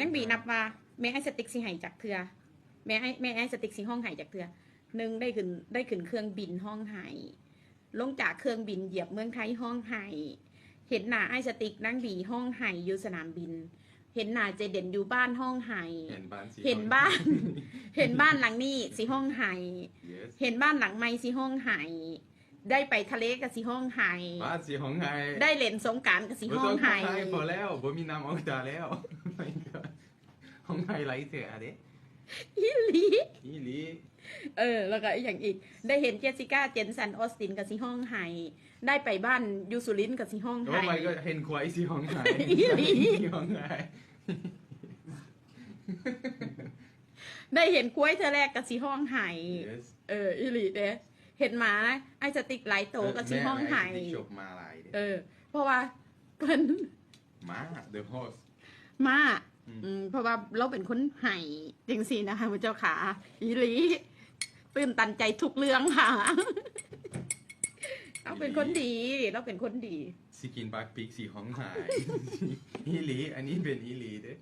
นังบีนับว่าแม่ไอ้สติ๊กสิใหายจากเถือแม่ไอ้แม่ไอ้สติ๊กสิห้องใหายจากเถือหนึ่งได้ขึ้นได้ขึ้นเครื่องบินห้องใหายลงจากเครื่องบินเหยียบเมืองไทยห้องใหายเห็นหน้าไอ้สติ๊กนั่งบีห้องใหายอยู่สนามบิน เห็นหน้าเจเด่นอยู่บ้านห้องใหายเห็นบ้านสีเห็นบ้าน เห็นบ้านหลังนี้สิห้องใหาย yes เห็นบ้านหลังไม่สิห้องใหายได้ไปทะเลกับสิห้องใหายบ้านสีของไงได้เล่นสงกรารกับสิบ่ห้อต้งองใหาขายพอแล้วบ่มีน้ำออกตาแล้ว My God ของไงไรเสียเด้อีหลีอีหลีเออ แล้วก็อีกอย่างอีก ได้เห็นเจสสิก้าเจนสันออสตินกับสิห้องไห้ได้ไปบ้านยูซูลินกับสิห้องโอ้ไห้ my God เห็นควายสีของไงอีหลี สีของไงได้เห็นกล้วยเธอแรกกับสิห้องไห้ yes เอออีหลีเด้เห็นหมาไอสติกไหลโตกับสิห้องไห้แม่ที่จบมาหลายเด้เออ เพราะว่าเพิ่นมา the host มา อืมอืมเพราะว่าเราเป็นคนไห้จริงสินะคะพระเจ้าขาอีหลีตื่นตันใจทุกเรื่องค่ะ เราเป็นคนดี เราเป็นคนดีสิกินบักปีกสีของไงอีหลี อันนี้เป็นอีหลีเด้